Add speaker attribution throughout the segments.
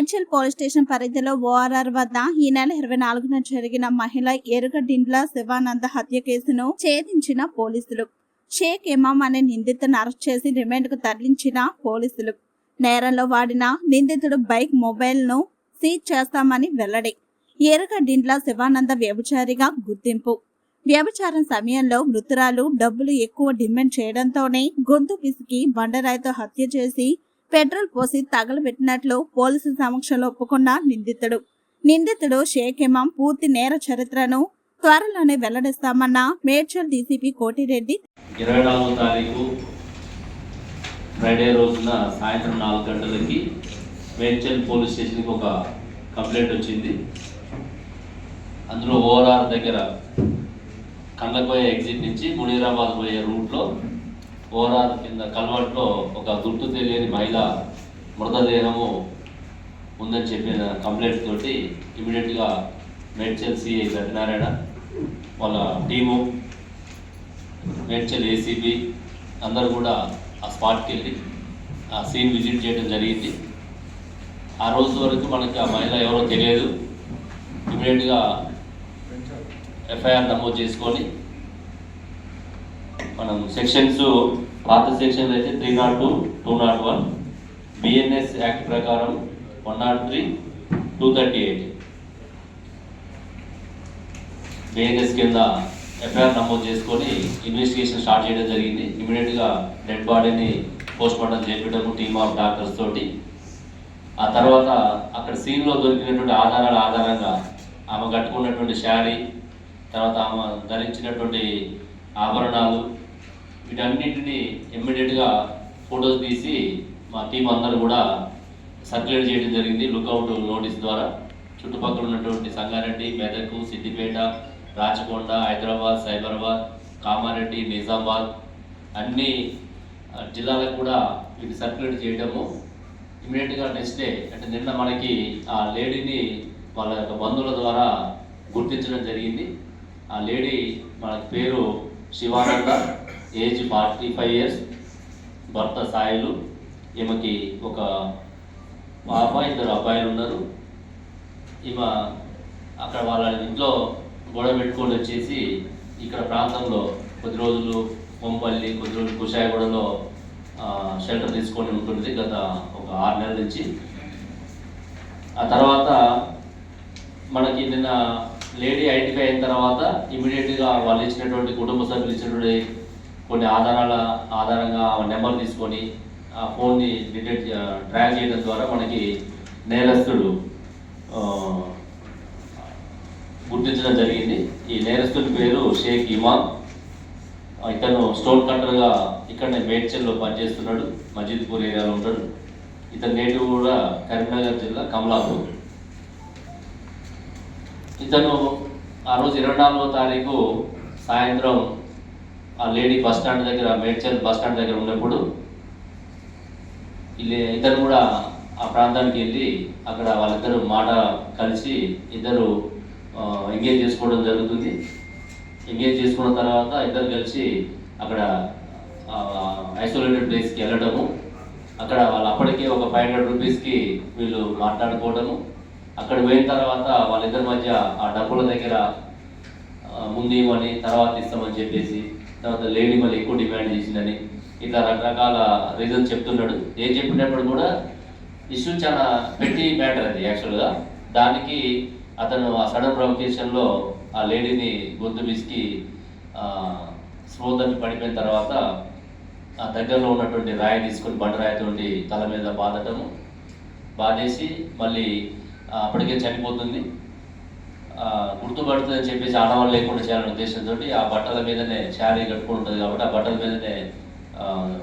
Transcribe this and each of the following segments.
Speaker 1: Medchal police station పరిధిలో ORR వద్ద ఈ నెల ఇరవై నాలుగున జరిగిన మహిళ ఎరుగడిండ్ల శివానంద హత్య కేసును ఛేదించిన పోలీసులు. షేక్ ఇమాం అనే నిందితులను అరెస్ట్ చేసి రిమాండ్కు తరలించిన పోలీసులు. నేరంలో వాడిన నిందితుడు బైక్ మొబైల్ను సీజ్ చేస్తామని వెల్లడి. ఎరుగడిండ్ల శివానంద వ్యభిచారిగా గుర్తింపు. వ్యభిచారం సమయంలో మృతురాలు డబ్బులు ఎక్కువ డిమాండ్ చేయడంతోనే గొంతు పిసికి బండరాయితో హత్య చేసి పెట్రోల్ పోసి తగలబెట్టినట్లు పోలీసుల సమక్షంలో ఒప్పుకున్న నిందితుడు. నిందితుడు షేక్ ఇమాం పూర్తి నేర చరిత్రను త్వరలోనే వెల్లడిస్తామన్న మేడ్చల్ డీసీపీ కోటిరెడ్డి
Speaker 2: ఇరవై నాలుగో తారీఖు ఫ్రైడే రోజున సాయంత్రం నాలుగు గంటలకి మేడ్చల్ పోలీస్ స్టేషన్కి ఒక కంప్లైంట్ వచ్చింది. అందులో ఓఆర్ఆర్ దగ్గర కండ్లకోయ ఎగ్జిట్ నుంచి మునీరాబాద్ పోయే రూట్లో ఓరార్ కింద కల్వర్ట్లో ఒక గుర్తు తెలియని మహిళ మృతదేహము ఉందని చెప్పిన కంప్లైంట్ తోటి ఇమీడియట్గా మేడ్చల్ సిఐ సత్యనారాయణ వాళ్ళ టీము మేడ్చల్ ఏసీబీ అందరు కూడా ఆ స్పాట్కి వెళ్ళి ఆ సీన్ విజిట్ చేయడం జరిగింది. ఆ రోజు వరకు మనకి ఆ మహిళ ఎవరో తెలియదు. ఇమీడియట్గా ఎఫ్ఐఆర్ నమోదు చేసుకొని మనం సెక్షన్స్ పాత సెక్షన్లు అయితే three nought two two nought one BNS act ప్రకారం one nought three two thirty eight BNS కింద ఎఫ్ఐఆర్ నమోదు చేసుకొని ఇన్వెస్టిగేషన్ స్టార్ట్ చేయడం జరిగింది. ఇమీడియట్గా డెడ్ బాడీని పోస్ట్ మార్టం చేపించడం టీమ్ ఆఫ్ డాక్టర్స్ తోటి. ఆ తర్వాత అక్కడ సీన్లో దొరికినటువంటి ఆధారాల ఆధారంగా ఆమె కట్టుకున్నటువంటి శారీ తర్వాత ఆమె ధరించినటువంటి ఆభరణాలు వీటన్నింటినీ ఇమ్మీడియట్గా ఫొటోస్ తీసి మా టీం అందరూ కూడా సర్క్యులేట్ చేయడం జరిగింది. లుకౌట్ నోటీస్ ద్వారా. చుట్టుపక్కల ఉన్నటువంటి సంగారెడ్డి మెదక్ సిద్దిపేట రాచకొండ హైదరాబాద్ సైబరాబాద్ కామారెడ్డి నిజామాబాద్ అన్ని జిల్లాలకు కూడా వీటి సర్క్యులేట్ చేయడము. ఇమీడియట్గా నెక్స్ట్ డే అంటే నిన్న మనకి ఆ లేడీని వాళ్ళ యొక్క బంధువుల ద్వారా గుర్తించడం జరిగింది. ఆ లేడీ మనకి పేరు Shivananda. Age forty five years. భర్త సాయిలు. ఈమెకి ఒక పాప ఇద్దరు అబ్బాయిలు ఉన్నారు. ఈమె అక్కడ వాళ్ళ ఇంట్లో గొడవ పెట్టుకొని వచ్చేసి ఇక్కడ ప్రాంతంలో కొద్ది రోజులు కొంపల్లి కొద్ది రోజులు కుషాయగూడలో షెల్టర్ తీసుకొని ఉంటుంది గత ఒక ఆరు నెలల నుంచి. ఆ తర్వాత మనకి నిన్న లేడీ ఐడెంటిఫై అయిన తర్వాత ఇమీడియట్గా వాళ్ళు ఇచ్చినటువంటి కుటుంబ సభ్యులు ఇచ్చినటువంటి కొన్ని ఆధారాల ఆధారంగా నెంబర్ తీసుకొని ఆ ఫోన్ని డిటెక్ట్ ట్రాక్ చేయడం ద్వారా మనకి నేరస్తుడు గుర్తించడం జరిగింది. ఈ నేరస్తుడి పేరు షేక్ ఇమాం ఇతను స్టోన్ కట్టర్గా ఇక్కడనే మేడ్చల్లో పనిచేస్తున్నాడు. మజీద్పూర్ ఏరియాలో ఉంటాడు. ఇతని నేటివ్ కూడా కరీంనగర్ జిల్లా కమలాపూర్. ఇతను ఆ రోజు ఇరవై నాలుగో తారీఖు సాయంత్రం ఆ లేడీ బస్ స్టాండ్ దగ్గర మేడ్చల్ బస్ స్టాండ్ దగ్గర ఉన్నప్పుడు ఇల్లే ఇద్దరు కూడా ఆ ప్రాంతానికి వెళ్ళి అక్కడ వాళ్ళిద్దరు మాట కలిసి ఇద్దరు ఎంగేజ్ చేసుకోవడం జరుగుతుంది. ఎంగేజ్ చేసుకున్న తర్వాత ఇద్దరు కలిసి అక్కడ ఐసోలేటెడ్ ప్లేస్కి వెళ్ళడము. అక్కడ వాళ్ళు అప్పటికే ఒక ఫైవ్ హండ్రెడ్ రూపీస్కి వీళ్ళు మాట్లాడుకోవడము. అక్కడ పోయిన తర్వాత వాళ్ళిద్దరి మధ్య ఆ డబ్బుల దగ్గర ముందు ఇవ్వని తర్వాత ఇస్తామని చెప్పేసి తర్వాత లేడీ మళ్ళీ ఎక్కువ డిమాండ్ చేసిందని ఇట్లా రకరకాల రీజన్స్ చెప్తున్నాడు. ఏం చెప్పినప్పుడు కూడా ఇష్యూ చాలా పెట్టి మ్యాటర్ అది యాక్చువల్గా. దానికి అతను ఆ సడన్ ప్రొవకేషన్లో ఆ లేడీని గొంతు పిసికి స్మూత్ పడిపోయిన తర్వాత ఆ దగ్గరలో ఉన్నటువంటి రాయి తీసుకొని బండరాయితోటి తల మీద బాధటము బాధేసి మళ్ళీ అప్పటికే చనిపోతుంది. గుర్తుపడుతుందని చెప్పేసి ఆడవాళ్ళు లేకుండా చేయాలనే ఉద్దేశంతో ఆ బట్టల మీదనే శారీ కట్టుకుంటుంది కాబట్టి ఆ బట్టల మీదనే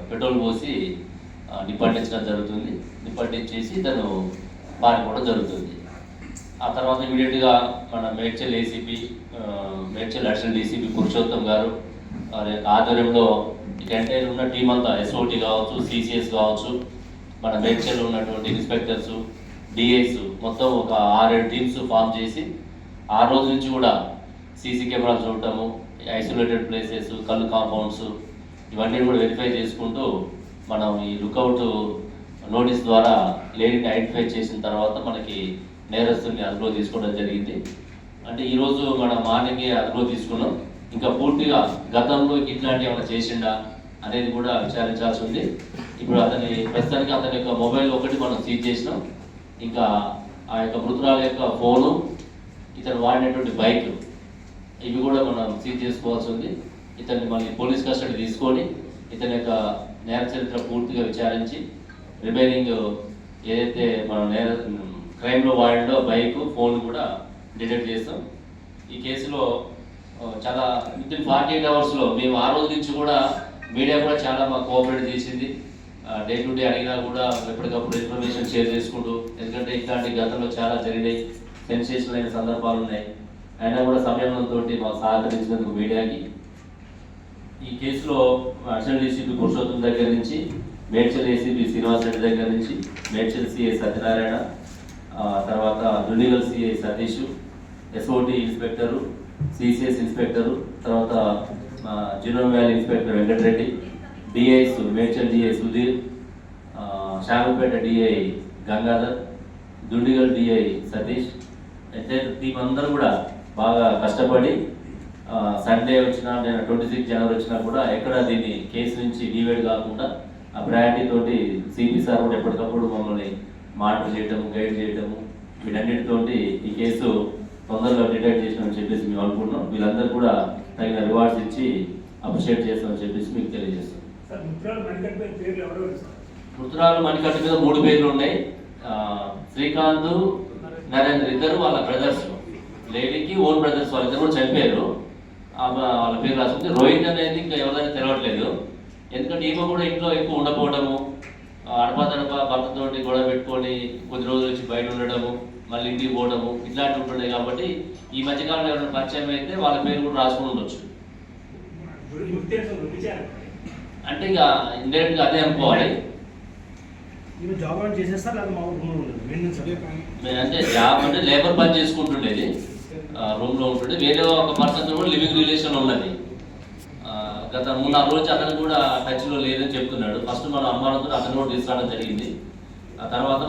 Speaker 2: పెట్రోల్ పోసి నిప్పట్టించడం జరుగుతుంది. నిప్పట్టించేసి తను పారిపోవడం జరుగుతుంది. ఆ తర్వాత ఇమీడియట్గా మన Medchal ACP Medchal additional DCP Purushottam garu ఆధ్వర్యంలో ఇక ఎంటైర్ ఉన్న టీం అంతా ఎస్ఓటీ కావచ్చు సిసిఎస్ కావచ్చు మన మేడ్చల్ ఉన్నటువంటి ఇన్స్పెక్టర్స్ డిఐస్ మొత్తం ఒక ఆరేడు టీమ్స్ ఫామ్ చేసి ఆ రోజు నుంచి కూడా సీసీ కెమెరాలు చూడటము ఐసోలేటెడ్ ప్లేసెస్ కళ్ళు కాంపౌండ్స్ ఇవన్నీ కూడా వెరిఫై చేసుకుంటూ మనం ఈ లుకౌట్ నోటీస్ ద్వారా లేడీని ఐడెంటిఫై చేసిన తర్వాత మనకి నేరస్తుని అదుపులో తీసుకోవడం జరిగింది. అంటే ఈరోజు మన మార్నింగే అదుపులో తీసుకున్నాం. ఇంకా పూర్తిగా గతంలో ఇట్లాంటి ఏమైనా చేసిండా అనేది కూడా విచారించాల్సి ఉంది. ఇప్పుడు అతని ప్రస్తుతానికి అతని యొక్క మొబైల్ ఒకటి మనం సీజ్ చేసినాం. ఇంకా ఆ యొక్క మృతురాల యొక్క ఫోను ఇతను వాడినటువంటి బైక్ ఇవి కూడా మనం సీజ్ చేసుకోవాల్సి ఉంది. ఇతన్ని మళ్ళీ పోలీస్ కస్టడీ తీసుకొని ఇతని యొక్క నేర చరిత్ర పూర్తిగా విచారించి రిమైనింగ్ ఏదైతే మన నేర క్రైమ్లో వాడిండో బైక్ ఫోన్ కూడా డిటెక్ట్ చేస్తాం. ఈ కేసులో చాలా విత్ ఇన్ ఫార్టీ ఎయిట్ అవర్స్లో మేము ఆ రోజు నుంచి కూడా మీడియా కూడా చాలా మాకు కోఆపరేట్ చేసింది. డే టు డే అడిగినా కూడా ఎప్పటికప్పుడు ఇన్ఫర్మేషన్ షేర్ చేసుకుంటూ ఎందుకంటే ఇట్లాంటి గతంలో చాలా జరిగినాయి. సెన్సేషన్ అయిన సందర్భాలు ఉన్నాయి. అయినా కూడా సమయంతో మాకు సహకరించినందుకు మీడియాకి ఈ కేసులో అడిషనల్ డీసీపీ పురుషోత్తం దగ్గర నుంచి మేడ్చల్ ఏసీపీ శ్రీనివాస్ రెడ్డి దగ్గర నుంచి మేడ్చల్ సిఐ సత్యనారాయణ తర్వాత Dundigal CI Satish SOT inspector CCS inspector తర్వాత genome valley inspector Venkatareddy DIs Medchal DI Sudheer Shampet DI Gangadhar Dundigal DI Satish అయితే టీం అందరూ కూడా బాగా కష్టపడి సండే వచ్చినా నేను ట్వంటీ సిక్స్ జనవరి వచ్చినా కూడా ఎక్కడ దీన్ని కేసు నుంచి డివైడ్ కాకుండా ఆ ప్రయారిటీ తోటి సిపి సార్ కూడా ఎప్పటికప్పుడు మమ్మల్ని మానిటర్ చేయటము గైడ్ చేయటము వీటన్నిటితోటి ఈ కేసు తొందరగా డిటెక్ట్ చేసినామని చెప్పేసి మేము అనుకుంటున్నాం. వీళ్ళందరూ కూడా తగిన రివార్డ్స్ ఇచ్చి అప్రిషియేట్ చేస్తామని చెప్పేసి మీకు తెలియజేస్తాం. మృతురాలు మణికట్టు మీద మూడు పేర్లు ఉన్నాయి. శ్రీకాంత్ నరేంద్ర ఇద్దరు వాళ్ళ బ్రదర్స్ లేడీకి ఓన్ బ్రదర్స్ వాళ్ళిద్దరు కూడా చనిపోయారు. వాళ్ళ పేరు రాసుకుంటే రోహిత్ అనేది ఇంకా ఎవరైనా తెలవట్లేదు. ఎందుకంటే ఈమె కూడా ఇంట్లో ఎక్కువ ఉండకపోవడము అడపదడప భర్తతోటి గొడవ పెట్టుకొని కొద్ది రోజులు వచ్చి బయట ఉండడము మళ్ళీ ఇంటికి పోవడము ఇట్లాంటివి ఉంటుండే కాబట్టి ఈ మధ్యకాలంలో ఎవరైనా పరిచయం అయితే వాళ్ళ పేరు కూడా రాసుకుని ఉండొచ్చు. అంటే ఇక ఇండైరెక్ట్గా అదే అనుకోవాలి.
Speaker 3: ఈమె జాబ్ అని చేసేస్తారు? లేదా మా రూమ్లో ఉండదు?
Speaker 2: అంటే జాబ్ అంటే లేబర్ పని చేసుకుంటుండేది. రూమ్లో ఉంటుండే. వేరే ఒక పర్సన్ కూడా లివింగ్ రిలేషన్ ఉన్నది. గత మూడు నాలుగు రోజు అతను కూడా టచ్లో లేదని చెప్తున్నాడు. ఫస్ట్ మన అమ్మాయితో అతను కూడా తీసుకురావడం జరిగింది. ఆ తర్వాత